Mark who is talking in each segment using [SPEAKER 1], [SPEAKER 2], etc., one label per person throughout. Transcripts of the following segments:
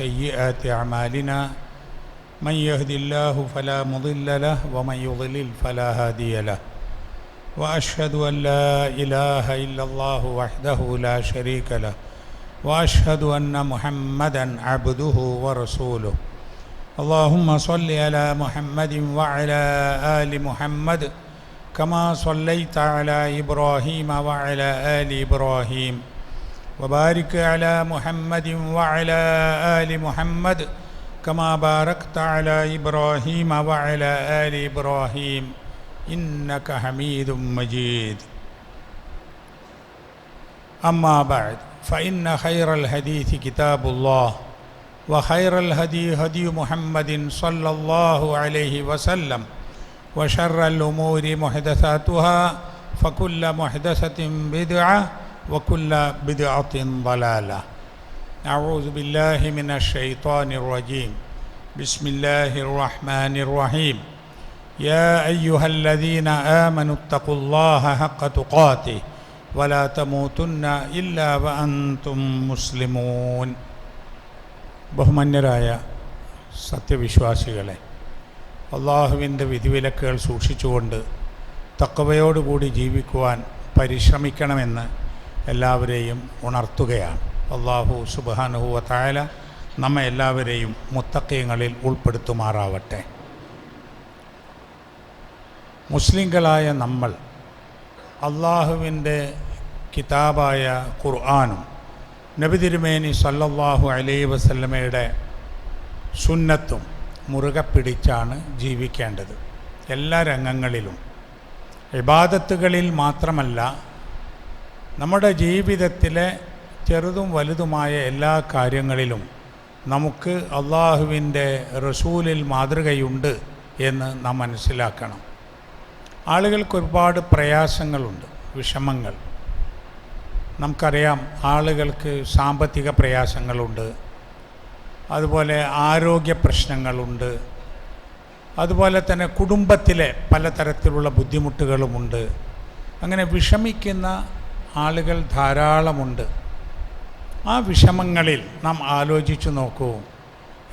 [SPEAKER 1] سيئات أعمالنا من يهد الله فلا مضل له ومن يضلل فلا هادي له. وأشهد أن لا إله إلا الله وحده لا شريك له وأشهد أن محمدا عبده ورسوله. اللهم صل على محمد وعلى آل محمد كما صليت على إبراهيم وعلى آل إبراهيم. وبارك على محمد وعلى آل محمد كما باركت على إبراهيم وعلى آل إبراهيم إنك حميد مجيد. أما بعد فإن خير الحديث كتاب الله وخير الهدي هدي محمد صلى الله عليه وسلم وشر الأمور محدثاتها فكل محدثة بدعة وكل بدعة ضلالة أعوذ بالله من الشيطان الرجيم بسم الله الرحمن الرحيم يا أيها الذين آمنوا اتقوا الله حق تقاته ولا تموتن إلا وأنتم مسلمون ബഹുമാന്യരായ സത്യവിശ്വാസികളെ അള്ളാഹുവിൻ്റെ വിധിവിലക്കുകൾ സൂക്ഷിച്ചുകൊണ്ട് തക്കവയോടുകൂടി ജീവിക്കുവാൻ പരിശ്രമിക്കണമെന്ന് എല്ലാവരെയും ഉണർത്തുകയാണ്. അള്ളാഹു സുബാനുഹുവ തായാല നമ്മെ എല്ലാവരെയും മുത്തക്കയങ്ങളിൽ ഉൾപ്പെടുത്തുമാറാവട്ടെ. മുസ്ലിങ്ങളായ നമ്മൾ അള്ളാഹുവിന്റെ കിതാബായ ഖുർആാനും നബി തിരുമേനി സല്ലല്ലാഹു അലൈ വസല്ലമയുടെ സുന്നത്തും മുറുകെ പിടിച്ചാണ് ജീവിക്കേണ്ടത്. എല്ലാ രംഗങ്ങളിലും ഇബാദത്തുകളിൽ മാത്രമല്ല നമ്മുടെ ജീവിതത്തിലെ ചെറുതും വലുതുമായ എല്ലാ കാര്യങ്ങളിലും നമുക്ക് അള്ളാഹുവിന്റെ റസൂലിൽ മാതൃകയുണ്ട് എന്ന് നാം മനസ്സിലാക്കണം. ആളുകൾക്ക് ഒരുപാട് പ്രയാസങ്ങളുണ്ട് വിഷമങ്ങൾ. നമുക്കറിയാം ആളുകൾക്ക് സാമ്പത്തിക പ്രയാസങ്ങളുണ്ട് അതുപോലെ ആരോഗ്യ പ്രശ്നങ്ങളുണ്ട് അതുപോലെ തന്നെ കുടുംബത്തിലെ പലതരത്തിലുള്ള ബുദ്ധിമുട്ടുകളുമുണ്ട്. അങ്ങനെ വിഷമിക്കുന്ന ആളുകൾ ധാരാളമുണ്ട്. ആ വിഷമങ്ങളിൽ നാം ആലോചിച്ചു നോക്കൂ.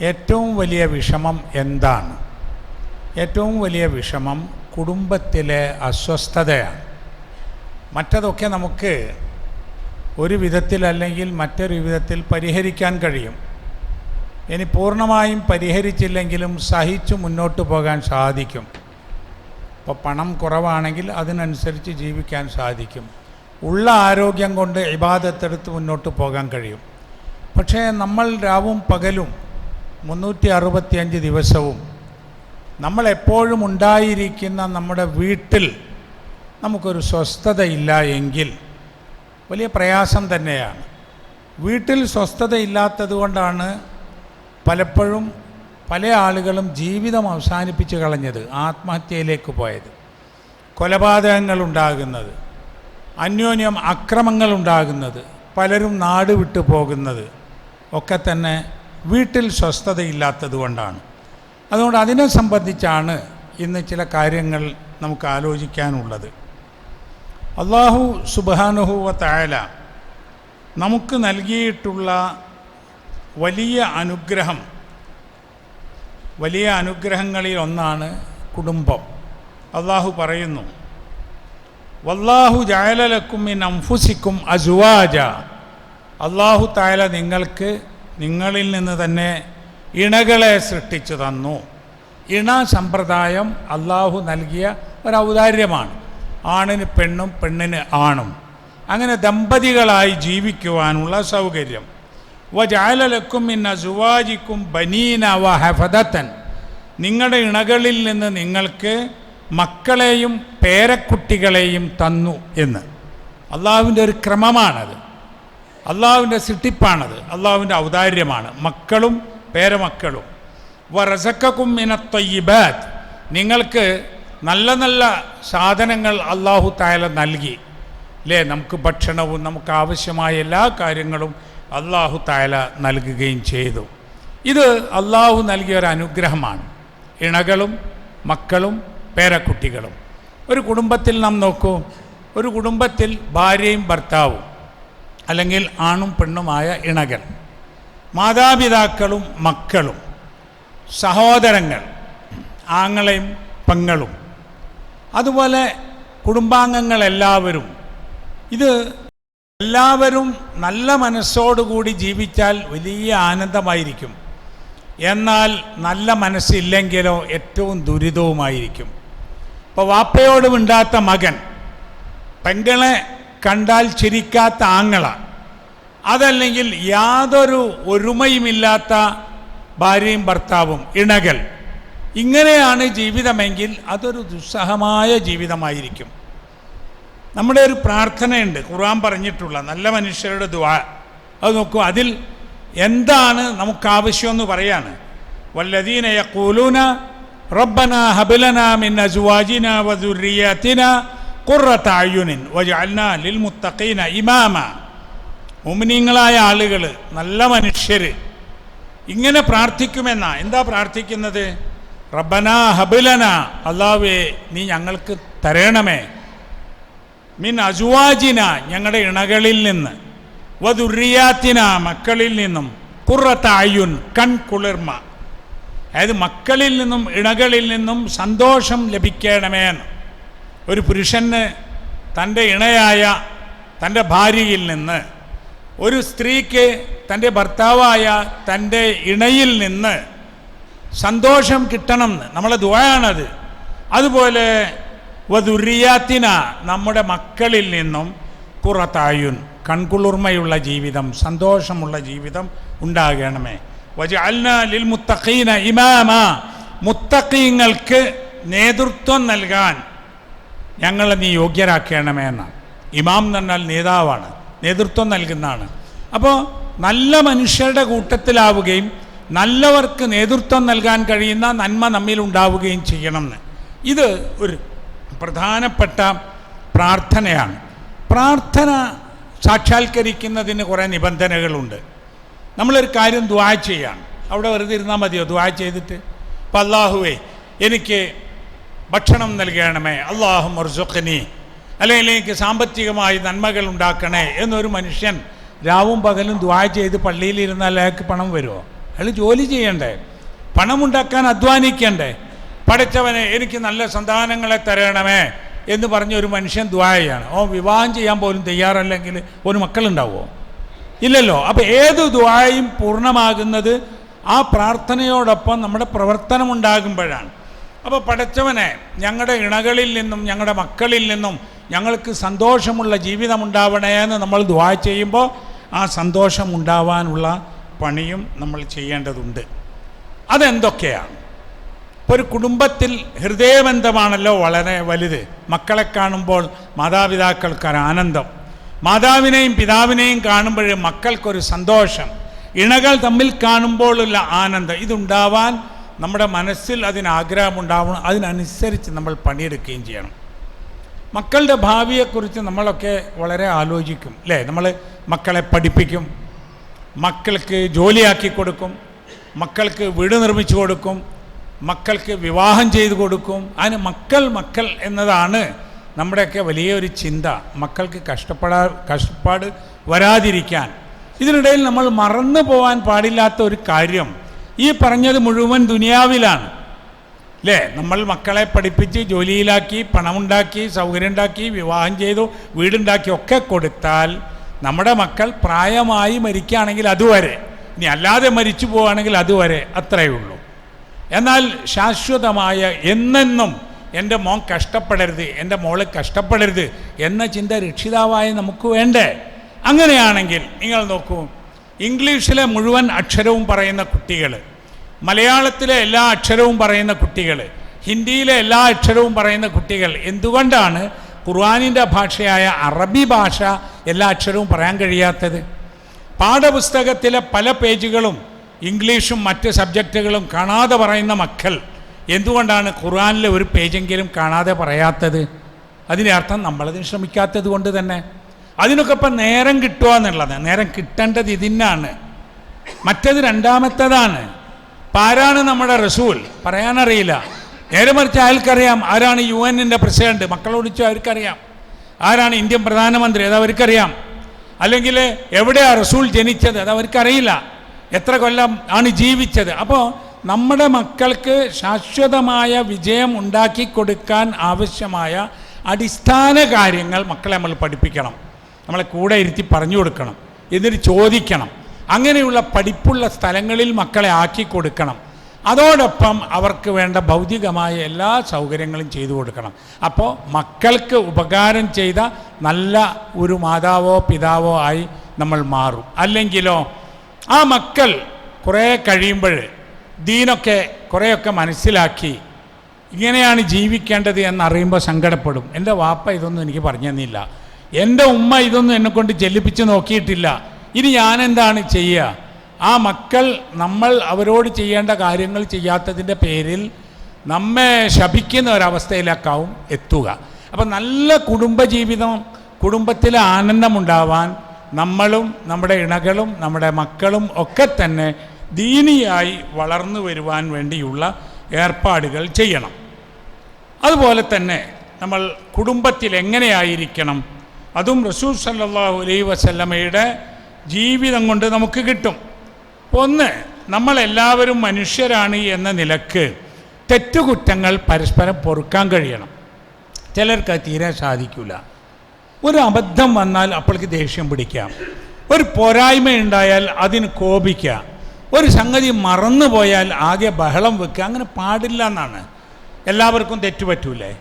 [SPEAKER 1] ഏറ്റവും വലിയ വിഷമം എന്താണ്? ഏറ്റവും വലിയ വിഷമം കുടുംബത്തിലെ അസ്വസ്ഥതയാണ്. മറ്റതൊക്കെ നമുക്ക് ഒരു വിധത്തിൽ അല്ലെങ്കിൽ മറ്റൊരു വിധത്തിൽ പരിഹരിക്കാൻ കഴിയും. ഇനി പൂർണമായും പരിഹരിച്ചില്ലെങ്കിലും സഹിച്ചു മുന്നോട്ട് പോകാൻ സാധിക്കും. ഇപ്പോൾ പണം കുറവാണെങ്കിൽ അതിനനുസരിച്ച് ജീവിക്കാൻ സാധിക്കും. ഉള്ള ആരോഗ്യം കൊണ്ട് ഇബാദത്തെടുത്ത് മുന്നോട്ട് പോകാൻ കഴിയും. പക്ഷേ നമ്മൾ രാവും പകലും മുന്നൂറ്റി അറുപത്തിയഞ്ച് ദിവസവും നമ്മളെപ്പോഴും ഉണ്ടായിരിക്കുന്ന നമ്മുടെ വീട്ടിൽ നമുക്കൊരു സ്വസ്ഥതയില്ല എങ്കിൽ വലിയ പ്രയാസം തന്നെയാണ്. വീട്ടിൽ സ്വസ്ഥതയില്ലാത്തത് കൊണ്ടാണ് പലപ്പോഴും പല ആളുകളും ജീവിതം അവസാനിപ്പിച്ച് കളഞ്ഞത് ആത്മഹത്യയിലേക്ക് പോയത് കൊലപാതകങ്ങൾ ഉണ്ടാകുന്നത്. അന്യോന്യം അക്രമങ്ങൾ ഉണ്ടാകുന്നത് പലരും നാട് വിട്ടു പോകുന്നത് ഒക്കെ തന്നെ വീട്ടിൽ സ്വസ്ഥതയില്ലാത്തത് കൊണ്ടാണ്. അതുകൊണ്ട് അതിനെ സംബന്ധിച്ചാണ് ഇന്ന് ചില കാര്യങ്ങൾ നമുക്ക് ആലോചിക്കാനുള്ളത്. അള്ളാഹു സുബാനുഹുവ തായാല നമുക്ക് നൽകിയിട്ടുള്ള വലിയ അനുഗ്രഹം വലിയ അനുഗ്രഹങ്ങളിൽ ഒന്നാണ് കുടുംബം. അള്ളാഹു പറയുന്നു വല്ലാഹു ജായലലക്കുമിൻ അംഫുസിക്കും അജുവാജ അള്ളാഹു തായല നിങ്ങൾക്ക് നിങ്ങളിൽ നിന്ന് തന്നെ ഇണകളെ സൃഷ്ടിച്ചു തന്നു. ഇണ സമ്പ്രദായം അള്ളാഹു നൽകിയ ഒരു ഔദാര്യമാണ് ആണിന് പെണ്ണും പെണ്ണിന് ആണും. അങ്ങനെ ദമ്പതികളായി ജീവിക്കുവാനുള്ള സൗകര്യം. വ വജാലലക്കും ഇന്ന സുവാജിക്കും ബനീന വ ഹഫദത്തൻ. നിങ്ങളുടെ ഇണകളിൽ നിന്ന് നിങ്ങൾക്ക് മക്കളെയും പേരക്കുട്ടികളെയും തന്നു എന്ന്. അള്ളാഹുവിന്റെ ഒരു ക്രമമാണത്. അള്ളാഹുവിന്റെ സിട്ടിപ്പാണത്. അള്ളാഹുവിന്റെ ഔദാര്യമാണ്. മക്കളും പേരമക്കളും. വറസക്കും ഇനത്തൊയ്യബാത്ത് നിങ്ങൾക്ക് നല്ല നല്ല സാധനങ്ങൾ അള്ളാഹു തായാല നൽകി. അല്ലേ നമുക്ക് ഭക്ഷണവും നമുക്ക് ആവശ്യമായ എല്ലാ കാര്യങ്ങളും അള്ളാഹു തായാല നൽകുകയും ചെയ്തു. ഇത് അള്ളാഹു നൽകിയ ഒരു അനുഗ്രഹമാണ്. ഇണകളും മക്കളും പേരക്കുട്ടികളും. ഒരു കുടുംബത്തിൽ നാം നോക്കൂ ഒരു കുടുംബത്തിൽ ഭാര്യയും ഭർത്താവും അല്ലെങ്കിൽ ആണും പെണ്ണുമായ ഇണകൾ മാതാപിതാക്കളും മക്കളും സഹോദരങ്ങൾ ആങ്ങളെയും പെങ്ങളും അതുപോലെ കുടുംബാംഗങ്ങളെല്ലാവരും. ഇത് എല്ലാവരും നല്ല മനസ്സോടുകൂടി ജീവിച്ചാൽ വലിയ ആനന്ദമായിരിക്കും. എന്നാൽ നല്ല മനസ്സില്ലെങ്കിലോ ഏറ്റവും ദുരിതവുമായിരിക്കും. ഇപ്പോൾ വാപ്പയോട് മിണ്ടാത്ത മകൻ. പെങ്കളെ കണ്ടാൽ ചിരിക്കാത്ത ആങ്ങള. അതല്ലെങ്കിൽ യാതൊരു ഒരുമയുമില്ലാത്ത ഭാര്യയും ഭർത്താവും ഇണകൾ ഇങ്ങനെയാണ് ജീവിതമെങ്കിൽ അതൊരു ദുസ്സഹമായ ജീവിതമായിരിക്കും. നമ്മുടെ ഒരു പ്രാർത്ഥനയുണ്ട് ഖുർആൻ പറഞ്ഞിട്ടുള്ള നല്ല മനുഷ്യരുടെ ദുആ. അത് നോക്കൂ അതിൽ എന്താണ് നമുക്ക് ആവശ്യമെന്ന് പറയാണ്. വല്ലദീന യഖൂലൂന റബ്ബന هب لنا من ازواجنا وذرياتنا قرة വജഅൽനാ ലിൽ للمتقين ഇമാമ. മുമിനിങ്ങളായ ആളുകൾ നല്ല മനുഷ്യർ ഇങ്ങനെ പ്രാർത്ഥിക്കുമെന്നാ. എന്താ പ്രാർത്ഥിക്കുന്നത്? റബ്ബന ഹബിലന അള്ളാവേ നീ ഞങ്ങൾക്ക് തരണമേ. മിൻ അജുവാജിന ഞങ്ങളുടെ ഇണകളിൽ നിന്ന്. വധുറിയാത്തിന മക്കളിൽ നിന്നും. കുറത്തായുൻ കൺകുളിർമ. കൺ കുളിർമ അതായത് മക്കളിൽ നിന്നും ഇണകളിൽ നിന്നും സന്തോഷം ലഭിക്കണമേ എന്ന് ഒരു പുരുഷന് തന്റെ ഇണയായ തന്റെ ഭാര്യയിൽ നിന്ന് ഒരു സ്ത്രീക്ക് തന്റെ ഭർത്താവായ തന്റെ ഇണയിൽ നിന്ന് സന്തോഷം കിട്ടണം എന്ന് നമ്മളെ ദുആയാണത്. അതുപോലെ വധുറിയാത്തിന നമ്മുടെ മക്കളിൽ നിന്നും കുറത്തായുൻ കൺകുളിർമയുള്ള ജീവിതം സന്തോഷമുള്ള ജീവിതം ഉണ്ടാകണമേ. ലിൽ ഇമാമ. മുത്തഖീങ്ങൾക്ക് നേതൃത്വം നൽകാൻ ഞങ്ങളെ നീ യോഗ്യരാക്കണമേ എന്നാണ്. ഇമാം എന്ന് പറഞ്ഞാൽ നേതാവാണ് നേതൃത്വം നൽകുന്നതാണ്. അപ്പോൾ നല്ല മനുഷ്യരുടെ കൂട്ടത്തിലാവുകയും നല്ലവർക്ക് നേതൃത്വം നൽകാൻ കഴിയുന്ന നന്മ നമ്മിൽ ഉണ്ടാവുകയും ചെയ്യണം എന്ന് ഇത് ഒരു പ്രധാനപ്പെട്ട പ്രാർത്ഥനയാണ്. പ്രാർത്ഥന സാക്ഷാത്കരിക്കുന്നതിന് കുറേ നിബന്ധനകളുണ്ട്. നമ്മളൊരു കാര്യം ദ്വാ ചെയ്യാണ്. അവിടെ വെറുതെ ഇരുന്നാൽ മതിയോ? ദ്വാ ചെയ്തിട്ട്? അപ്പം അള്ളാഹുവേ എനിക്ക് ഭക്ഷണം നൽകണമേ. അള്ളാഹു മർസുഖനി അല്ലെങ്കിൽ എനിക്ക് സാമ്പത്തികമായി നന്മകൾ ഉണ്ടാക്കണേ എന്നൊരു മനുഷ്യൻ രാവും പകലും ദ്വാ ചെയ്ത് പള്ളിയിലിരുന്നാൽ അയാൾക്ക് പണം വരുമോ? അയാൾ ജോലി ചെയ്യണ്ടേ? പണമുണ്ടാക്കാൻ അധ്വാനിക്കണ്ടേ? പഠിച്ചവനെ എനിക്ക് നല്ല സന്താനങ്ങളെ തരണമേ എന്ന് പറഞ്ഞ ഒരു മനുഷ്യൻ ദ്വായയാണ് ഓ വിവാഹം ചെയ്യാൻ പോലും തയ്യാറല്ലെങ്കിൽ ഒരു മക്കളുണ്ടാവുമോ? ഇല്ലല്ലോ. അപ്പം ഏത് ദ്വായും പൂർണമാകുന്നത് ആ പ്രാർത്ഥനയോടൊപ്പം നമ്മുടെ പ്രവർത്തനമുണ്ടാകുമ്പോഴാണ്. അപ്പോൾ പടച്ചവനെ ഞങ്ങളുടെ ഇണകളിൽ നിന്നും ഞങ്ങളുടെ മക്കളിൽ നിന്നും ഞങ്ങൾക്ക് സന്തോഷമുള്ള ജീവിതം ഉണ്ടാവണേ എന്ന് നമ്മൾ ദ്വാ ചെയ്യുമ്പോൾ ആ സന്തോഷം ഉണ്ടാവാനുള്ള പണിയും നമ്മൾ ചെയ്യേണ്ടതുണ്ട്. അതെന്തൊക്കെയാണ്? ഇപ്പോൾ ഒരു കുടുംബത്തിൽ ഹൃദയബന്ധമാണല്ലോ വളരെ വലുത്. മക്കളെ കാണുമ്പോൾ മാതാപിതാക്കൾക്കൊരു ആനന്ദം. മാതാവിനെയും പിതാവിനെയും കാണുമ്പോൾ മക്കൾക്കൊരു സന്തോഷം. ഇണകൾ തമ്മിൽ കാണുമ്പോഴുള്ള ആനന്ദം. ഇതുണ്ടാവാൻ നമ്മുടെ മനസ്സിൽ അതിനാഗ്രഹമുണ്ടാവണം അതിനനുസരിച്ച് നമ്മൾ പണിയെടുക്കുകയും ചെയ്യണം. മക്കളുടെ ഭാവിയെക്കുറിച്ച് നമ്മളൊക്കെ വളരെ ആലോചിക്കും അല്ലേ? നമ്മൾ മക്കളെ പഠിപ്പിക്കും മക്കൾക്ക് ജോലിയാക്കി കൊടുക്കും മക്കൾക്ക് വീട് നിർമ്മിച്ചു കൊടുക്കും മക്കൾക്ക് വിവാഹം ചെയ്തു കൊടുക്കും. അതിന് മക്കൾ മക്കൾ എന്നതാണ് നമ്മുടെയൊക്കെ വലിയൊരു ചിന്ത മക്കൾക്ക് കഷ്ടപ്പെടാ കഷ്ടപ്പാട് വരാതിരിക്കാൻ. ഇതിനിടയിൽ നമ്മൾ മറന്നു പോകാൻ പാടില്ലാത്ത ഒരു കാര്യം ഈ പറഞ്ഞത് മുഴുവൻ ദുനിയാവിലാണ്. അല്ലേ നമ്മൾ മക്കളെ പഠിപ്പിച്ച് ജോലിയിലാക്കി പണമുണ്ടാക്കി സൗകര്യം ഉണ്ടാക്കി വിവാഹം ചെയ്തു വീടുണ്ടാക്കി ഒക്കെ കൊടുത്താൽ നമ്മുടെ മക്കൾ പ്രായമായി മരിക്കുകയാണെങ്കിൽ അതുവരെ ഇനി അല്ലാതെ മരിച്ചു പോവുകയാണെങ്കിൽ അതുവരെ അത്രയേ ഉള്ളൂ. എന്നാൽ ശാശ്വതമായ എന്നെന്നും എന്റെ മോൻ കഷ്ടപ്പെടരുത് എന്റെ മോൾ കഷ്ടപ്പെടരുത് എന്ന ചിന്ത രക്ഷിതാവായ നമുക്ക് വേണ്ടേ? അങ്ങനെയാണെങ്കിൽ നിങ്ങൾ നോക്കൂ ഇംഗ്ലീഷിലെ മുഴുവൻ അക്ഷരവും പറയുന്ന കുട്ടികൾ മലയാളത്തിലെ എല്ലാ അക്ഷരവും പറയുന്ന കുട്ടികൾ ഹിന്ദിയിലെ എല്ലാ അക്ഷരവും പറയുന്ന കുട്ടികൾ എന്തുകൊണ്ടാണ് ഖുർആാനിന്റെ ഭാഷയായ അറബി ഭാഷ എല്ലാ അക്ഷരവും പറയാൻ കഴിയാത്തത്? പാഠപുസ്തകത്തിലെ പല പേജുകളും ഇംഗ്ലീഷും മറ്റ് സബ്ജക്റ്റുകളും കാണാതെ പറയുന്ന മക്കൾ എന്തുകൊണ്ടാണ് ഖുർആാനിലെ ഒരു പേജെങ്കിലും കാണാതെ പറയാത്തത്? അതിന്റെ അർത്ഥം നമ്മളതിന് ശ്രമിക്കാത്തത് കൊണ്ട് തന്നെ. അതിനൊക്കെ ഇപ്പം നേരം കിട്ടുക എന്നുള്ളത് നേരം കിട്ടേണ്ടത് ഇതിനാണ്. മറ്റത് രണ്ടാമത്തതാണ്. ആരാണ് നമ്മുടെ റസൂൽ? പറയാനറിയില്ല. നേരെ മറിച്ച് അയാൾക്കറിയാം. ആരാണ് യു എന്നിന്റെ പ്രസിഡന്റ്? മക്കളോട് ചോദിച്ചാൽ അവർക്കറിയാം. ആരാണ് ഇന്ത്യൻ പ്രധാനമന്ത്രി? അത് അവർക്കറിയാം. അല്ലെങ്കിൽ എവിടെയാണ് റസൂൽ ജനിച്ചത്? അത് അവർക്കറിയില്ല. എത്ര കൊല്ലം ആണ് ജീവിച്ചത്? അപ്പോൾ നമ്മുടെ മക്കൾക്ക് ശാശ്വതമായ വിജയം ഉണ്ടാക്കി കൊടുക്കാൻ ആവശ്യമായ അടിസ്ഥാന കാര്യങ്ങൾ മക്കളെ നമ്മൾ പഠിപ്പിക്കണം. നമ്മളെ കൂടെ ഇരുത്തി പറഞ്ഞു കൊടുക്കണം. എന്നിട്ട് ചോദിക്കണം. അങ്ങനെയുള്ള പഠിപ്പുള്ള സ്ഥലങ്ങളിൽ മക്കളെ ആക്കി കൊടുക്കണം. അതോടൊപ്പം അവർക്ക് വേണ്ട ഭൗതികമായ എല്ലാ സൗകര്യങ്ങളും ചെയ്തു കൊടുക്കണം. അപ്പോൾ മക്കൾക്ക് ഉപകാരം ചെയ്ത നല്ല ഒരു മാതാവോ പിതാവോ ആയി നമ്മൾ മാറും. അല്ലെങ്കിലോ ആ മക്കൾ കുറേ കഴിയുമ്പോൾ ദീനൊക്കെ കുറേയൊക്കെ മനസ്സിലാക്കി ഇങ്ങനെയാണ് ജീവിക്കേണ്ടത് എന്നറിയുമ്പോൾ സങ്കടപ്പെടും. എന്റെ വാപ്പ ഇതൊന്നും എനിക്ക് പറഞ്ഞു തന്നില്ല. എന്റെ ഉമ്മ ഇതൊന്നും എന്നെക്കൊണ്ട് ചെല്ലിപ്പിച്ച് നോക്കിയിട്ടില്ല. ഇനി ഞാനെന്താണ് ചെയ്യുക ആ മക്കൾ നമ്മൾ അവരോട് ചെയ്യേണ്ട കാര്യങ്ങൾ ചെയ്യാത്തതിന്റെ പേരിൽ നമ്മെ ശപിക്കുന്ന ഒരവസ്ഥയിലേക്കാവും എത്തുക. അപ്പം നല്ല കുടുംബജീവിതം കുടുംബത്തിലെ ആനന്ദമുണ്ടാവാൻ നമ്മളും നമ്മുടെ ഇണകളും നമ്മുടെ മക്കളും ഒക്കെ തന്നെ ദീനിയായി വളർന്നു വരുവാൻ വേണ്ടിയുള്ള ഏർപ്പാടുകൾ ചെയ്യണം. അതുപോലെ തന്നെ നമ്മൾ കുടുംബത്തിൽ എങ്ങനെയായിരിക്കണം? അതും റസൂൽ സല്ലാഹു അലൈ വസല്ലമയുടെ ജീവിതം കൊണ്ട് നമുക്ക് കിട്ടും. ഒന്ന് നമ്മളെല്ലാവരും മനുഷ്യരാണ് എന്ന നിലയ്ക്ക് തെറ്റുകുറ്റങ്ങൾ പരസ്പരം പൊറുക്കാൻ കഴിയണം. ചിലർക്ക് തീരെ സാധിക്കില്ല ഒരു അബദ്ധം വന്നാൽ അപ്പോൾക്ക് ദേഷ്യം പിടിക്കാം. ഒരു പോരായ്മ ഉണ്ടായാൽ അതിന് കോപിക്കുക ഒരു സംഗതി മറന്നു പോയാൽ ആകെ ബഹളം വെക്കുക. അങ്ങനെ പാടില്ല എന്നാണ്. എല്ലാവർക്കും തെറ്റുപറ്റൂലേ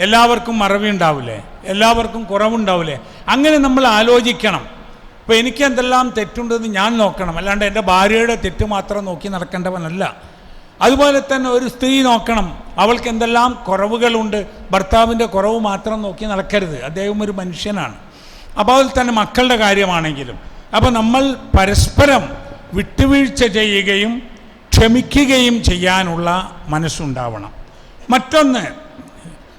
[SPEAKER 1] എല്ലാവർക്കും മറവി ഉണ്ടാവില്ലേ എല്ലാവർക്കും കുറവുണ്ടാവില്ലേ അങ്ങനെ നമ്മൾ ആലോചിക്കണം. ഇപ്പോൾ എനിക്ക് എന്തെല്ലാം തെറ്റുണ്ടെന്ന് ഞാൻ നോക്കണം. അല്ലാണ്ട് എന്റെ ഭാര്യയുടെ തെറ്റ് മാത്രം നോക്കി നടക്കേണ്ടവനല്ല. അതുപോലെ തന്നെ ഒരു സ്ത്രീ നോക്കണം. അവൾക്ക് എന്തെല്ലാം കുറവുകളുണ്ട്. ഭർത്താവിന്റെ കുറവ് മാത്രം നോക്കി നടക്കരുത്. അദ്ദേഹം ഒരു മനുഷ്യനാണ്. അപ്പോൾ തന്നെ മക്കളുടെ കാര്യമാണെങ്കിലും. അപ്പോൾ നമ്മൾ പരസ്പരം വിട്ടുവീഴ്ച ചെയ്യുകയും ക്ഷമിക്കുകയും ചെയ്യാനുള്ള മനസ്സുണ്ടാവണം. മറ്റൊന്ന്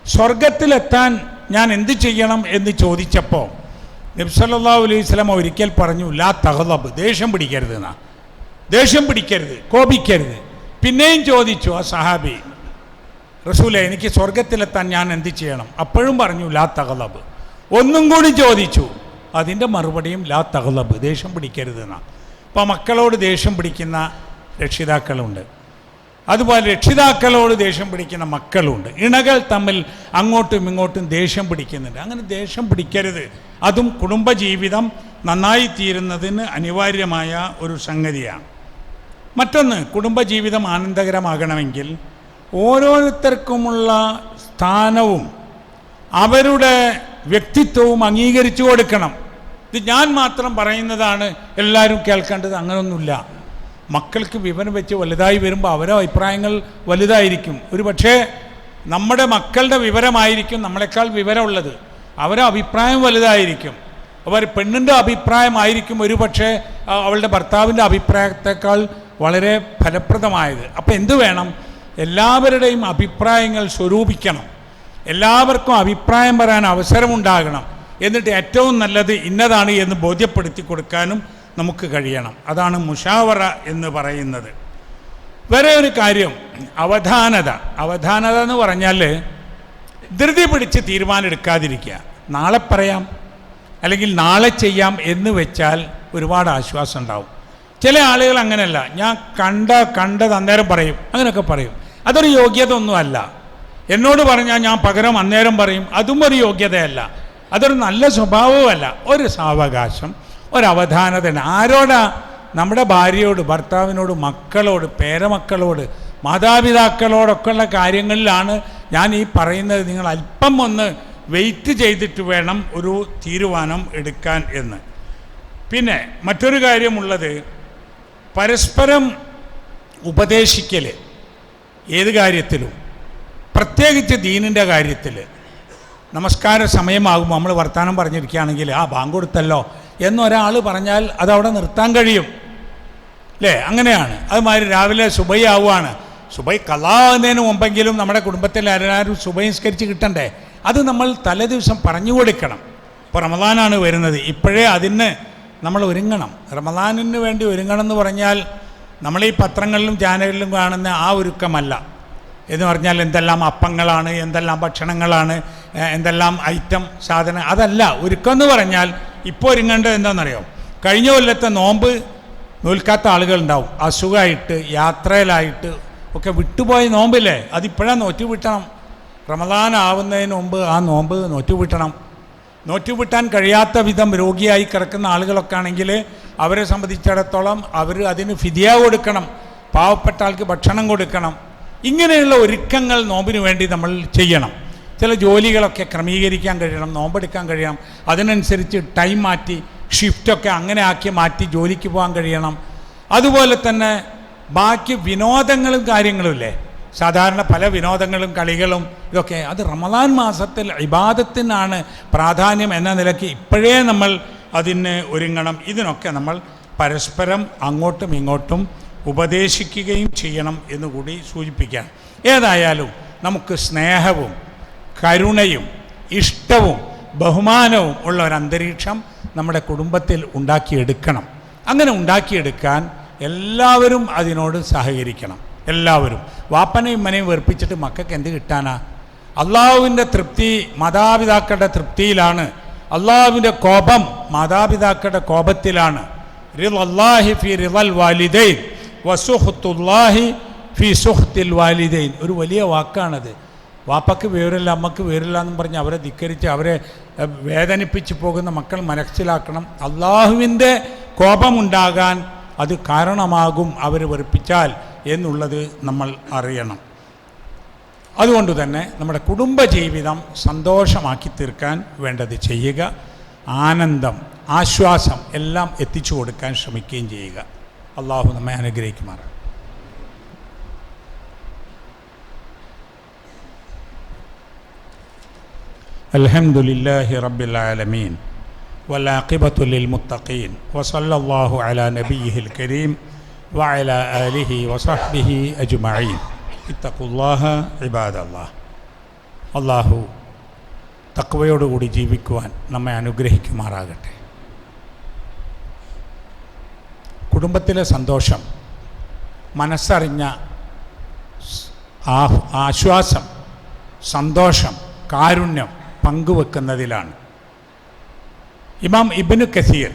[SPEAKER 1] സ്വർഗത്തിലെത്താൻ ഞാൻ എന്ത് ചെയ്യണം എന്ന് ചോദിച്ചപ്പോൾ നബ്സല്ലാ അലൈഹി സ്വലം ഒരിക്കൽ പറഞ്ഞു ലാ തഹലബ് ദേഷ്യം പിടിക്കരുത് എന്നാ. ദേഷ്യം പിടിക്കരുത് കോപിക്കരുത്. പിന്നെയും ചോദിച്ചു ആ സഹാബി റസൂലെ എനിക്ക് സ്വർഗത്തിലെത്താൻ ഞാൻ എന്ത് ചെയ്യണം? അപ്പോഴും പറഞ്ഞു ലാ തഹലബ് ഒന്നും കൂടി ചോദിച്ചു അതിന്റെ മറുപടിയും ലാ തഹലബ് ദേഷ്യം പിടിക്കരുത് എന്നാ. അപ്പോൾ മക്കളോട് ദേഷ്യം പിടിക്കുന്ന രക്ഷിതാക്കളുണ്ട്. അതുപോലെ രക്ഷിതാക്കളോട് ദേഷ്യം പിടിക്കുന്ന മക്കളുണ്ട്. ഇണകൾ തമ്മിൽ അങ്ങോട്ടും ഇങ്ങോട്ടും ദേഷ്യം പിടിക്കുന്നുണ്ട്. അങ്ങനെ ദേഷ്യം പിടിക്കരുത്. അതും കുടുംബജീവിതം നന്നായി തീരുന്നതിന് അനിവാര്യമായ ഒരു സംഗതിയാണ്. മറ്റൊന്ന് കുടുംബജീവിതം ആനന്ദകരമാകണമെങ്കിൽ ഓരോരുത്തർക്കുമുള്ള സ്ഥാനവും അവരുടെ വ്യക്തിത്വവും അംഗീകരിച്ചു കൊടുക്കണം. ഞാൻ മാത്രം പറയുന്നതാണ് എല്ലാവരും കേൾക്കേണ്ടത് അങ്ങനെയൊന്നുമില്ല മക്കൾക്ക് വിവരം വെച്ച് വലുതായി വരുമ്പോൾ അവരെ അഭിപ്രായങ്ങൾ വലുതായിരിക്കും. ഒരു പക്ഷേ നമ്മുടെ മക്കളുടെ വിവരമായിരിക്കും നമ്മളെക്കാൾ വിവരമുള്ളത്. അവരെ അഭിപ്രായം വലുതായിരിക്കും. അവർ പെണ്ണിന്റെ അഭിപ്രായമായിരിക്കും ഒരു പക്ഷേ അവളുടെ ഭർത്താവിന്റെ അഭിപ്രായത്തെക്കാൾ വളരെ ഫലപ്രദമായത്. അപ്പോൾ എന്തു വേണം? എല്ലാവരുടെയും അഭിപ്രായങ്ങൾ സ്വരൂപിക്കണം. എല്ലാവർക്കും അഭിപ്രായം പറയാൻ അവസരമുണ്ടാകണം. എന്നിട്ട് ഏറ്റവും നല്ലത് ഇന്നതാണ് എന്ന് ബോധ്യപ്പെടുത്തി കൊടുക്കാനും നമുക്ക് കഴിയണം. അതാണ് മുഷാവറ എന്ന് പറയുന്നത്. വേറെ ഒരു കാര്യം അവധാനത. അവധാനത എന്ന് പറഞ്ഞാൽ ധൃതി പിടിച്ച് തീരുമാനം എടുക്കാതിരിക്കുക നാളെ പറയാം അല്ലെങ്കിൽ നാളെ ചെയ്യാം എന്ന് വെച്ചാൽ ഒരുപാട് ആശ്വാസം ഉണ്ടാവും. ചില ആളുകൾ അങ്ങനെയല്ല. ഞാൻ കണ്ട കണ്ടത് അന്നേരം പറയും അങ്ങനെയൊക്കെ പറയും. അതൊരു യോഗ്യത ഒന്നുമല്ല. എന്നോട് പറഞ്ഞാൽ ഞാൻ പകരം അന്നേരം പറയും. അതും ഒരു യോഗ്യതയല്ല. അതൊരു നല്ല സ്വഭാവവുമല്ല. ഒരു സാവകാശം ഒരവധാനത ആരോടാ നമ്മുടെ ഭാര്യയോട് ഭർത്താവിനോട് മക്കളോട് പേരമക്കളോട് മാതാപിതാക്കളോടൊക്കെയുള്ള കാര്യങ്ങളിലാണ് ഞാൻ ഈ പറയുന്നത്. നിങ്ങൾ അല്പം ഒന്ന് വെയിറ്റ് ചെയ്തിട്ട് വേണം ഒരു തീരുമാനം എടുക്കാൻ എന്ന്. പിന്നെ മറ്റൊരു കാര്യമുള്ളത് പരസ്പരം ഉപദേശിക്കൽ ഏത് കാര്യത്തിലും പ്രത്യേകിച്ച് ദീനിന്റെ കാര്യത്തിൽ നമസ്കാര സമയമാകുമ്പോൾ നമ്മൾ വർത്തമാനം പറഞ്ഞിരിക്കുകയാണെങ്കിൽ ആ ബാങ്ക് കൊടുത്തല്ലോ. എന്നൊരാൾ പറഞ്ഞാൽ അതവിടെ നിർത്താൻ കഴിയും. അല്ലേ അങ്ങനെയാണ്. അതുമാതിരി രാവിലെ സുബൈ ആവുകയാണ് സുബൈ കലാകുന്നതിന് മുമ്പെങ്കിലും നമ്മുടെ കുടുംബത്തിൽ ആരും സുബൈ നിസ്കരിച്ച് കിട്ടണ്ടേ? അത് നമ്മൾ തലേ ദിവസം പറഞ്ഞു കൊടുക്കണം. ഇപ്പോൾ റമദാനാണ് വരുന്നത്. ഇപ്പോഴേ അതിന് നമ്മൾ ഒരുങ്ങണം. റമദാനിന് വേണ്ടി ഒരുങ്ങണം എന്ന് പറഞ്ഞാൽ നമ്മൾ ഈ പത്രങ്ങളിലും ചാനലുകളിലും കാണുന്ന ആ ഒരുക്കമല്ല. എന്ന് പറഞ്ഞാൽ എന്തെല്ലാം അപ്പങ്ങളാണ് എന്തെല്ലാം ഭക്ഷണങ്ങളാണ് എന്തെല്ലാം ഐറ്റം സാധനം അതല്ല. ഒരുക്കം എന്ന് പറഞ്ഞാൽ ഇപ്പോൾ ഒരുങ്ങേണ്ടത് എന്താണെന്നറിയോ? കഴിഞ്ഞ കൊല്ലത്തെ നോമ്പ് നോൽക്കാത്ത ആളുകളുണ്ടാവും. അസുഖമായിട്ട് യാത്രയിലായിട്ട് ഒക്കെ വിട്ടുപോയ നോമ്പില്ലേ? അതിപ്പോഴാണ് നോറ്റ് വിട്ടണം. റമദാൻ ആവുന്നതിന് മുമ്പ് ആ നോമ്പ് നോറ്റ് വിട്ടണം. നോറ്റ് വിട്ടാൻ കഴിയാത്ത വിധം രോഗിയായി കിടക്കുന്ന ആളുകളൊക്കെ ആണെങ്കിൽ അവരെ സംബന്ധിച്ചിടത്തോളം അവർ അതിന് ഫിദിയ കൊടുക്കണം. പാവപ്പെട്ട ആൾക്ക് ഭക്ഷണം കൊടുക്കണം. ഇങ്ങനെയുള്ള ഒരുക്കങ്ങൾ നോമ്പിന് വേണ്ടി നമ്മൾ ചെയ്യണം. ചില ജോലികളൊക്കെ ക്രമീകരിക്കാൻ കഴിയണം നോമ്പെടുക്കാൻ കഴിയണം. അതിനനുസരിച്ച് ടൈം മാറ്റി ഷിഫ്റ്റൊക്കെ അങ്ങനെ ആക്കി മാറ്റി ജോലിക്ക് പോകാൻ കഴിയണം. അതുപോലെ തന്നെ ബാക്കി വിനോദങ്ങളും കാര്യങ്ങളും ഇല്ലേ? സാധാരണ പല വിനോദങ്ങളും കളികളും ഇതൊക്കെ. അത് റമദാൻ മാസത്തിൽ ഇബാദത്തിനാണ് പ്രാധാന്യം എന്ന നിലയ്ക്ക് ഇപ്പോഴേ നമ്മൾ അതിന് ഒരുങ്ങണം. ഇതിനൊക്കെ നമ്മൾ പരസ്പരം അങ്ങോട്ടും ഇങ്ങോട്ടും ഉപദേശിക്കുകയും ചെയ്യണം എന്നുകൂടി സൂചിപ്പിക്കാം. ഏതായാലും നമുക്ക് സ്നേഹവും കരുണയും ഇഷ്ടവും ബഹുമാനവും ഉള്ള ഒരു അന്തരീക്ഷം നമ്മുടെ കുടുംബത്തിൽ ഉണ്ടാക്കിയെടുക്കണം. അങ്ങനെ ഉണ്ടാക്കിയെടുക്കാൻ എല്ലാവരും അതിനോട് സഹകരിക്കണം. എല്ലാവരും. വാപ്പനെയും മനയും വെറുപ്പിച്ചിട്ട് മക്കൾക്ക് എന്ത് കിട്ടാനാ? അള്ളാഹുവിന്റെ തൃപ്തി മാതാപിതാക്കളുടെ തൃപ്തിയിലാണ്. അള്ളാഹുവിന്റെ കോപം മാതാപിതാക്കളുടെ കോപത്തിലാണ്. ഫി ഫി ഒരു വലിയ വാക്കാണത്. വാപ്പക്ക് വിവരമില്ല അമ്മയ്ക്ക് വിവരമില്ല എന്നും പറഞ്ഞ് അവരെ ധിക്കരിച്ച് അവരെ വേദനിപ്പിച്ച് പോകുന്ന മക്കൾ മനസ്സിലാക്കണം. അള്ളാഹുവിന്റെ കോപമുണ്ടാകാൻ അത് കാരണമാകും അവർ വെറുപ്പിച്ചാൽ എന്നുള്ളത് നമ്മൾ അറിയണം. അതുകൊണ്ട് തന്നെ നമ്മുടെ കുടുംബജീവിതം സന്തോഷമാക്കി തീർക്കാൻ വേണ്ടത് ചെയ്യുക. ആനന്ദം ആശ്വാസം എല്ലാം എത്തിച്ചു കൊടുക്കാൻ ശ്രമിക്കുകയും ചെയ്യുക. അള്ളാഹു നമ്മെ അനുഗ്രഹിക്കുമാറാണ് الحمد لله رب العالمين والعاقبة للمتقين وصلى الله على نبيه الكريم وعلى آله وصحبه أجمعين اتقوا الله عباد الله അള്ളാഹു തക്വയോടുകൂടി ജീവിക്കുവാൻ നമ്മെ അനുഗ്രഹിക്കുമാറാകട്ടെ കുടുംബത്തിലെ സന്തോഷം മനസ്സറിഞ്ഞ സ് ആ- ആശ്വാസം സന്തോഷം കാരുണ്യം പങ്കുവെക്കുന്നതിലാണ്. ഇമാം ഇബിനു കസീർ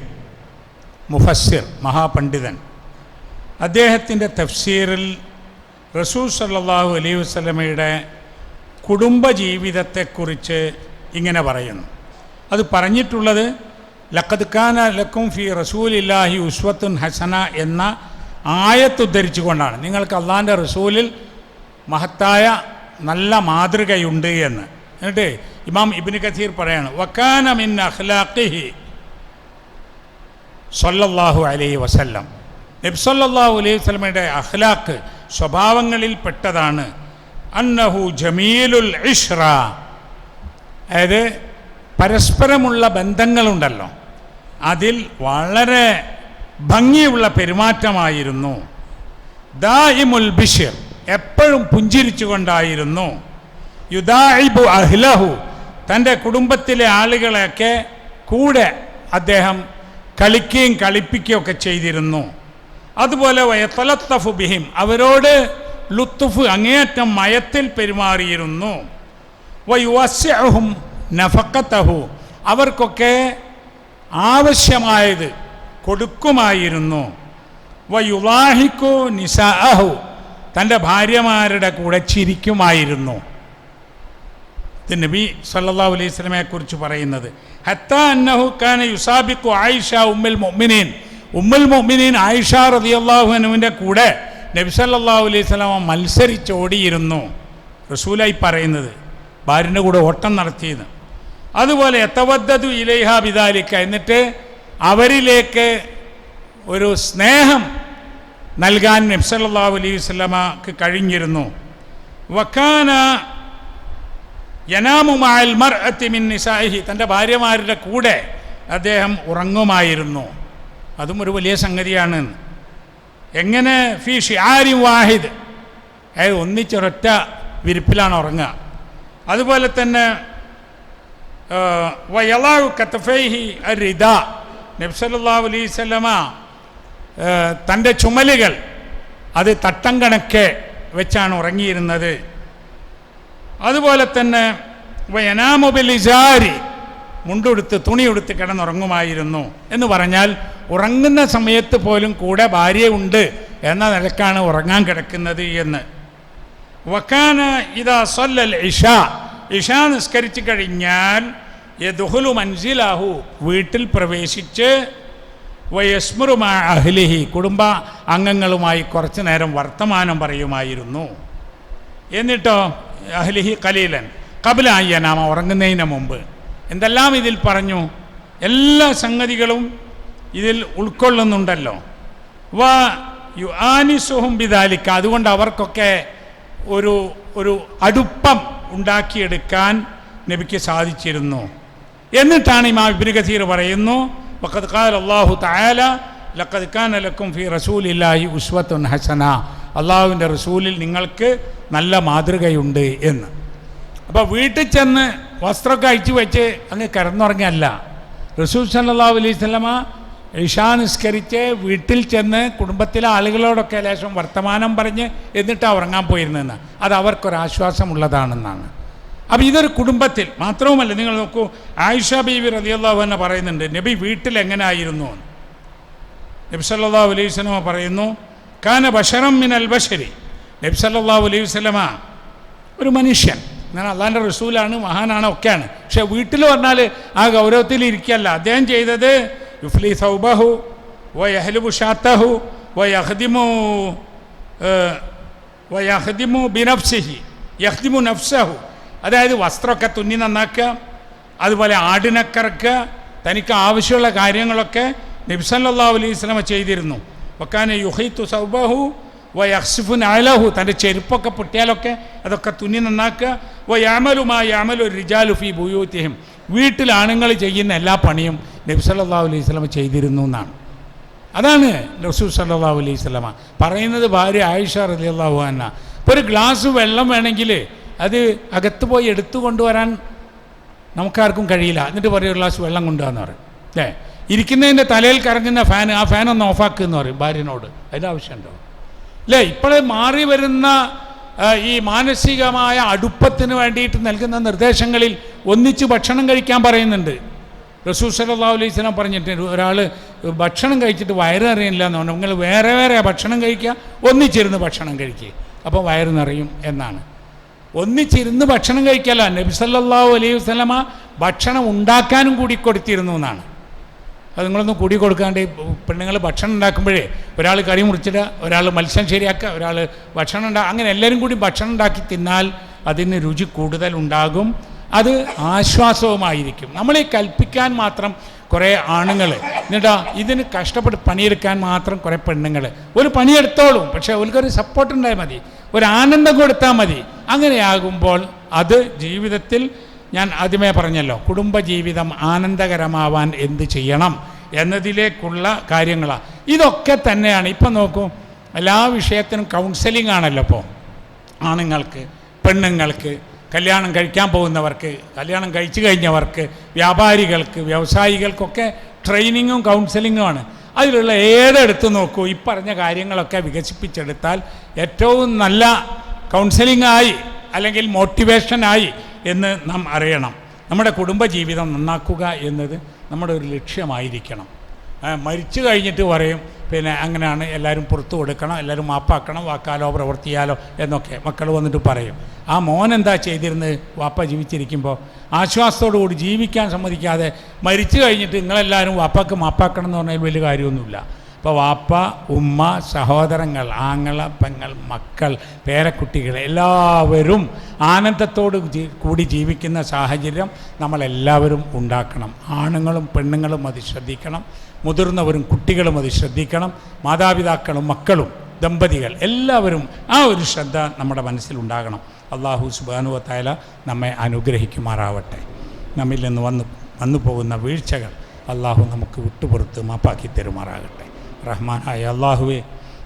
[SPEAKER 1] മുഫസ്സിർ മഹാപണ്ഡിതൻ അദ്ദേഹത്തിന്റെ തഫ്സീറിൽ റസൂൽ സല്ലല്ലാഹു അലൈഹി വസല്ലമയുടെ കുടുംബജീവിതത്തെക്കുറിച്ച് ഇങ്ങനെ പറയുന്നു. അത് പറഞ്ഞിട്ടുള്ളത് ലഖദ് ഖാന ലക്കും ഫി റസൂലില്ലാഹി ഉസ്വത്തുൻ ഹസന എന്ന ആയത്ത് ഉദ്ധരിച്ചുകൊണ്ടാണ്. നിങ്ങൾക്ക് അള്ളാഹിന്റെ റസൂലിൽ മഹത്തായ നല്ല മാതൃകയുണ്ട് എന്ന്. എന്നിട്ട് ഇമാം ഇബിന് കസീർ പറയാണ് വക്കാന മിൻ അഖ്ലാഖിഹി അലൈ അലൈഹി വസല്ലം. നബ്സല്ലാഹു അലൈഹി വസ്ലമയുടെ അഖ്ലാഖ് സ്വഭാവങ്ങളിൽ പെട്ടതാണ്. അന്നഹു ജമീലുൽ ഇഷ്റ. അതായത് പരസ്പരമുള്ള ബന്ധങ്ങളുണ്ടല്ലോ. അതിൽ വളരെ ഭംഗിയുള്ള പെരുമാറ്റമായിരുന്നു. ദായിമുൽ ബിഷിർ എപ്പോഴും പുഞ്ചിരിച്ചുകൊണ്ടായിരുന്നു. യുദായിബു അഹ്ലഹു തന്റെ കുടുംബത്തിലെ ആളുകളെയൊക്കെ കൂടെ അദ്ദേഹം കളിക്കുകയും കളിപ്പിക്കുകയൊക്കെ ചെയ്തിരുന്നു. അതുപോലെ വയത്തലത്തഫു ബിഹിം അവരോട് ലുത്തുഫ് അങ്ങേയറ്റം മയത്തിൽ പെരുമാറിയിരുന്നു. വയുവസ്യഹും നഫക്കത്തഹു അവർക്കൊക്കെ ആവശ്യമായത് കൊടുക്കുമായിരുന്നു. വയുവാഹിക്കു നിസാഹു തന്റെ ഭാര്യമാരുടെ കൂടെ ചിരിക്കുമായിരുന്നു. നബി സല്ലാ അലൈഹി കുറിച്ച് പറയുന്നത്. ഹത്ത അന്നഹു ഖാന യുസാബിക്കു ആയിഷ ഉമ്മുൽ മുഅ്മിനീൻ. ഉമ്മുൽ മുഅ്മിനീൻ ആയിഷ റളിയല്ലാഹു അൻഹുവിന്റെ കൂടെ നബി സല്ലാ അലൈഹി സ്വലമ മത്സരിച്ചോടിയിരുന്നു. റസൂലായി പറയുന്നത് ഭാര്യന്റെ കൂടെ ഓട്ടം നടത്തിയത്. അതുപോലെ എത്തവദ്ദതു ഇലൈഹ ബിദാലിക്ക എന്നിട്ട് അവരിലേക്ക് ഒരു സ്നേഹം നൽകാൻ നബ്സല്ലാ അലൈഹി വസല്ലമക്ക് കഴിഞ്ഞിരുന്നു. വക്കാന യനാമുമാൽ മർ മിൻ നിസാഹി തന്റെ ഭാര്യമാരുടെ കൂടെ അദ്ദേഹം ഉറങ്ങുമായിരുന്നു. അതും ഒരു വലിയ സംഗതിയാണ്. എങ്ങനെ? ഫി ഷിയാരി വാഹിദ്. അതായത് ഒന്നിച്ചൊരൊറ്റ വിരിപ്പിലാണ് ഉറങ്ങുക. അതുപോലെ തന്നെ വയലാവ് കത്തഫൈഹി നബ്സല്ലാ അലൈഹി സ്വലമ തന്റെ ചുമലുകൾ അത് തട്ടം കണക്കെ വെച്ചാണ് ഉറങ്ങിയിരുന്നത്. അതുപോലെ തന്നെ വയനാമുബിലിജാരി മുണ്ടുടുത്ത് തുണിയുടുത്ത് കിടന്നുറങ്ങുമായിരുന്നു എന്ന് പറഞ്ഞാൽ ഉറങ്ങുന്ന സമയത്ത് പോലും കൂടെ ഭാര്യയുണ്ട് എന്ന നിലക്കാണ് ഉറങ്ങാൻ കിടക്കുന്നത് എന്ന്. വക്കാന ഇതാ സൊല്ലൽ ഇഷ ഇഷ നിസ്കരിച്ചു കഴിഞ്ഞാൽ യദുഹുലു മൻസിലാഹു വീട്ടിൽ പ്രവേശിച്ച് വയസ്മുറുമാ അഹ്ലിഹി കുടുംബ അംഗങ്ങളുമായി കുറച്ചു നേരം വർത്തമാനം പറയുമായിരുന്നു. എന്നിട്ടോ അഹ്ലിഹി കലീലൻ കപില അയ്യനാമ ഉറങ്ങുന്നതിന് മുമ്പ്. എന്തെല്ലാം ഇതിൽ പറഞ്ഞു? എല്ലാ സംഗതികളും ഇതിൽ ഉൾക്കൊള്ളുന്നുണ്ടല്ലോ. വ യു ആനിസുഹും ബിദാലിക്ക അതുകൊണ്ട് അവർക്കൊക്കെ ഒരു ഒരു അടുപ്പം ഉണ്ടാക്കിയെടുക്കാൻ നബിക്ക് സാധിച്ചിരുന്നു. എന്നിട്ടാണ് ഇമാം ഇബ്നു കസീർ പറയുന്നു വഖദ് ഖാല അല്ലാഹു തആല ലഖദ് കാന ലക്കും ഫീ റസൂലില്ലാഹി ഉസ്വത്തുൻ ഹസന. അള്ളാഹുവിന്റെ റസൂലിൽ നിങ്ങൾക്ക് നല്ല മാതൃകയുണ്ട് എന്ന്. അപ്പോൾ വീട്ടിൽ ചെന്ന് വസ്ത്രമൊക്കെ അഴിച്ചു വെച്ച് അങ്ങ് കിടന്നുറങ്ങിയല്ല റസൂൽ സല്ലല്ലാഹു അലൈഹി സ്വലമ ഇഷാ നിസ്കരിച്ച് വീട്ടിൽ ചെന്ന് കുടുംബത്തിലെ ആളുകളോടൊക്കെ ലേശം വർത്തമാനം പറഞ്ഞ് എന്നിട്ടാണ് ഉറങ്ങാൻ പോയിരുന്നതെന്ന്. അത് അവർക്കൊരാശ്വാസമുള്ളതാണെന്നാണ്. അപ്പോൾ ഇതൊരു കുടുംബത്തിൽ മാത്രവുമല്ല നിങ്ങൾ നോക്കൂ ആയിഷ ബീവി റളിയല്ലാഹു തന്നെ പറയുന്നുണ്ട് നബി വീട്ടിൽ എങ്ങനെ ആയിരുന്നു എന്ന്. നബി സല്ലല്ലാഹു അലൈഹി സ്വലമ പറയുന്നു കാന ബഷറം മിനൽ ബഷരി. നബി സല്ലല്ലാഹു അലൈഹി വസല്ലമ ഒരു മനുഷ്യൻ. ഞാൻ അള്ളാന്റെ റസൂലാണ് മഹാനാണ് ഒക്കെയാണ്. പക്ഷെ വീട്ടിൽ പറഞ്ഞാൽ ആ ഗൗരവത്തിൽ ഇരിക്കല്ല അദ്ദേഹം ചെയ്തത് യുഫ്ലി സൗബഹു വ യഹ്ലുബു ഷാത്തഹു വ യഹ്ദിമു വ യഹ്ദിമു ബിനഫ്സിഹി യഹ്ദിമു നഫ്സഹു. അതായത് വസ്ത്രമൊക്കെ തുന്നി നന്നാക്കുക അതുപോലെ ആടിനെ കറക്കുക തനിക്ക് ആവശ്യമുള്ള കാര്യങ്ങളൊക്കെ നബ്സല്ലാ അലൈഹി സ്വലമ ചെയ്തിരുന്നു. വക്കാന യുഹൈത്തു സൗബഹു വ യഹ്സിഫുൻ അലഹു തന്റെ ചെരുപ്പൊക്കെ പൊട്ടിയാലൊക്കെ അതൊക്കെ തുന്നി നന്നാക്കുക. വ യാമലുമാ യാമലു റിജാലു ഫി ബുയൂത്തിഹിം വീട്ടിൽ ആണുങ്ങൾ ചെയ്യുന്ന എല്ലാ പണിയും നബി സല്ലല്ലാഹു അലൈഹി സ്വലമ ചെയ്തിരുന്നു എന്നാണ്. അതാണ് റസൂൽ സല്ലല്ലാഹു അലൈഹി സ്വലമ പറയുന്നത് ഭാര്യ ആയിഷ റളിയല്ലാഹു അൻഹ. ഇപ്പോൾ ഒരു ഗ്ലാസ് വെള്ളം വേണമെങ്കിൽ അത് അകത്ത് പോയി എടുത്തു കൊണ്ടുവരാൻ നമുക്കാർക്കും കഴിയില്ല. എന്നിട്ട് പറയും ഒരു ഗ്ലാസ് വെള്ളം കൊണ്ടുവന്ന് പറയും അല്ലേ? ഇരിക്കുന്നതിന്റെ തലയിൽ കറങ്ങുന്ന ഫാൻ ആ ഫാൻ ഒന്ന് ഓഫാക്കുക എന്ന് പറയും ഭാര്യനോട്. അതിന്റെ ആവശ്യമുണ്ടോ? അല്ലേ ഇപ്പോഴേ മാറി വരുന്ന ഈ മാനസികമായ അടുപ്പത്തിന് വേണ്ടിയിട്ട് നൽകുന്ന നിർദ്ദേശങ്ങളിൽ ഒന്നിച്ച് ഭക്ഷണം കഴിക്കാൻ പറയുന്നുണ്ട്. റസൂൽ സല്ലല്ലാഹു അലൈഹി സ്വലം പറഞ്ഞിട്ട് ഒരാൾ ഭക്ഷണം കഴിച്ചിട്ട് വയറ് അറിയില്ല എന്ന് പറഞ്ഞു. നിങ്ങൾ വേറെ വേറെ ഭക്ഷണം കഴിക്കുക ഒന്നിച്ചിരുന്ന് ഭക്ഷണം കഴിക്കുക. അപ്പോൾ വയറ് നിറയും എന്നാണ്. ഒന്നിച്ചിരുന്ന് ഭക്ഷണം കഴിക്കല്ല. നബി സല്ലല്ലാഹു അലൈഹി വസല്ലമ ഭക്ഷണം ഉണ്ടാക്കാനും കൂടി കൊടുത്തിരുന്നു എന്നാണ്. അത് നിങ്ങളൊന്നും കൂടി കൊടുക്കാണ്ട് പെണ്ണുങ്ങൾ ഭക്ഷണം ഉണ്ടാക്കുമ്പോഴേ ഒരാൾ കറി മുറിച്ചിടുക ഒരാൾ മത്സ്യം ശരിയാക്കുക ഒരാൾ ഭക്ഷണം ഉണ്ടാ അങ്ങനെ എല്ലാവരും കൂടി ഭക്ഷണം ഉണ്ടാക്കി തിന്നാൽ അതിന് രുചി കൂടുതൽ ഉണ്ടാകും. അത് ആശ്വാസവുമായിരിക്കും. നമ്മളെ കൽപ്പിക്കാൻ മാത്രം കുറേ ആണുങ്ങൾ എന്നിട്ടാ ഇതിന് കഷ്ടപ്പെട്ട് പണിയെടുക്കാൻ മാത്രം കുറേ പെണ്ണുങ്ങൾ ഒരു പണിയെടുത്തോളും പക്ഷേ അവർക്കൊരു സപ്പോർട്ട് ഉണ്ടായാൽ മതി. ഒരു ആനന്ദം കൊടുത്താൽ മതി. അങ്ങനെയാകുമ്പോൾ അത് ജീവിതത്തിൽ ഞാൻ ആദ്യമേ പറഞ്ഞല്ലോ കുടുംബജീവിതം ആനന്ദകരമാവാൻ എന്ത് ചെയ്യണം എന്നതിലേക്കുള്ള കാര്യങ്ങളാണ് ഇതൊക്കെ തന്നെയാണ്. ഇപ്പം നോക്കൂ എല്ലാ വിഷയത്തിനും കൗൺസിലിംഗ് ആണല്ലോ ഇപ്പോൾ ആണുങ്ങൾക്ക് പെണ്ണുങ്ങൾക്ക് കല്യാണം കഴിക്കാൻ പോകുന്നവർക്ക് കല്യാണം കഴിച്ചു കഴിഞ്ഞവർക്ക് വ്യാപാരികൾക്ക് വ്യവസായികൾക്കൊക്കെ ട്രെയിനിങ്ങും കൗൺസിലിങ്ങുമാണ് അതിലുള്ള ഏതെടുത്ത് നോക്കൂ ഈ പറഞ്ഞ കാര്യങ്ങളൊക്കെ വികസിപ്പിച്ചെടുത്താൽ ഏറ്റവും നല്ല കൗൺസിലിംഗായി അല്ലെങ്കിൽ മോട്ടിവേഷനായി എന്ന് നാം അറിയണം. നമ്മുടെ കുടുംബജീവിതം നന്നാക്കുക എന്നത് നമ്മുടെ ഒരു ലക്ഷ്യമായിരിക്കണം. മരിച്ചു കഴിഞ്ഞിട്ട് പറയും പിന്നെ അങ്ങനെയാണ് എല്ലാവരും പുറത്തു കൊടുക്കണം എല്ലാവരും മാപ്പാക്കണം വാക്കാലോ പ്രവർത്തിയാലോ എന്നൊക്കെ മക്കൾ വന്നിട്ട് പറയും. ആ മോൻ എന്താ ചെയ്തിരുന്നത് വാപ്പ ജീവിച്ചിരിക്കുമ്പോൾ ആശ്വാസത്തോടു കൂടി ജീവിക്കാൻ സമ്മതിക്കാതെ മരിച്ചു കഴിഞ്ഞിട്ട് നിങ്ങളെല്ലാവരും വാപ്പാക്ക് മാപ്പാക്കണം എന്ന് പറഞ്ഞാൽ വലിയ കാര്യമൊന്നുമില്ല. ഇപ്പോൾ വാപ്പ ഉമ്മ സഹോദരങ്ങൾ ആങ്ങള പെങ്ങൾ മക്കൾ പേരക്കുട്ടികൾ എല്ലാവരും ആനന്ദത്തോട് കൂടി ജീവിക്കുന്ന സാഹചര്യം നമ്മളെല്ലാവരും ഉണ്ടാക്കണം. ആണുങ്ങളും പെണ്ണുങ്ങളും അത് ശ്രദ്ധിക്കണം. മുതിർന്നവരും കുട്ടികളും അത് ശ്രദ്ധിക്കണം. മാതാപിതാക്കളും മക്കളും ദമ്പതികൾ എല്ലാവരും ആ ഒരു ശ്രദ്ധ നമ്മുടെ മനസ്സിലുണ്ടാകണം അള്ളാഹു സുബാനുവത്തായാല നമ്മെ അനുഗ്രഹിക്കുമാറാവട്ടെ. നമ്മിൽ നിന്ന് വന്നു വന്നു പോകുന്ന വീഴ്ചകൾ അള്ളാഹു നമുക്ക് വിട്ടുപുറത്ത് മാപ്പാക്കി തരുമാറാകട്ടെ. റഹ്മാനായ അള്ളാഹുവെ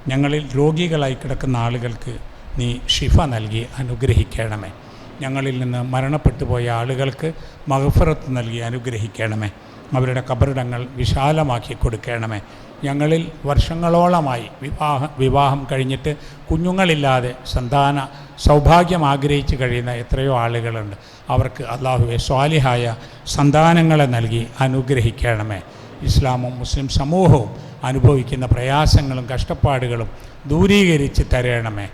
[SPEAKER 1] ഞങ്ങളിൽ രോഗികളായി കിടക്കുന്ന ആളുകൾക്ക് നീ ഷിഫ നൽകി അനുഗ്രഹിക്കണമേ. ഞങ്ങളിൽ നിന്ന് മരണപ്പെട്ടു പോയ ആളുകൾക്ക് മഹഫറത്ത് നൽകി അനുഗ്രഹിക്കണമേ. അവരുടെ കബറിടങ്ങൾ വിശാലമാക്കി കൊടുക്കണമേ. ഞങ്ങളിൽ വർഷങ്ങളോളമായി വിവാഹ വിവാഹം കഴിഞ്ഞിട്ട് കുഞ്ഞുങ്ങളില്ലാതെ സന്താന സൗഭാഗ്യം ആഗ്രഹിച്ച് കഴിയുന്ന എത്രയോ ആളുകളുണ്ട്. അവർക്ക് അള്ളാഹുവെ സ്വാലിഹായ സന്താനങ്ങളെ നൽകി അനുഗ്രഹിക്കണമേ. ഇസ്ലാമും മുസ്ലിം സമൂഹവും അനുഭവിക്കുന്ന പ്രയാസങ്ങളും കഷ്ടപ്പാടുകളും ദൂരീകരിച്ച് തരണമേ.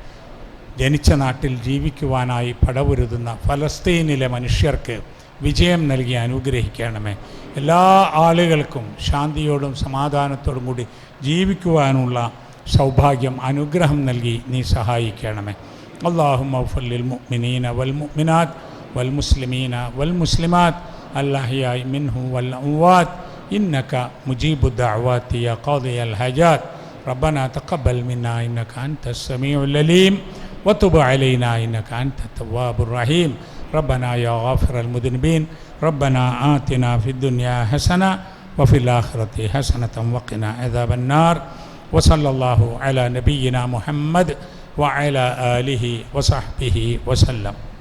[SPEAKER 1] ജനിച്ച നാട്ടിൽ ജീവിക്കുവാനായി പടപൊരുതുന്ന ഫലസ്തീനിലെ മനുഷ്യർക്ക് വിജയം നൽകി അനുഗ്രഹിക്കണമേ. എല്ലാ ആളുകൾക്കും ശാന്തിയോടും സമാധാനത്തോടും കൂടി ജീവിക്കുവാനുള്ള സൗഭാഗ്യം അനുഗ്രഹം നൽകി നീ സഹായിക്കണമേ. അള്ളാഹു മൗഫല്ലിൽ മുഅ്മിനീന വൽ മുഅ്മിനാത്ത് വൽ മുസ്ലിമീന വൽ മുസ്ലിമാത്ത് അല്ലാഹിയായി മിൻഹു വൽ അംവാത്ത് إنك مجيب الدعوات يا قاضي الحاجات. ربنا تقبل منا إنك أنت السميع العليم. وتب علينا إنك أنت التواب الرحيم. ربنا يا غافر المذنبين. ربنا آتنا في الدنيا حسنة وفي الآخرة حسنة وقنا عذاب النار. وصلى الله على نبينا محمد وعلى آله وصحبه وسلم.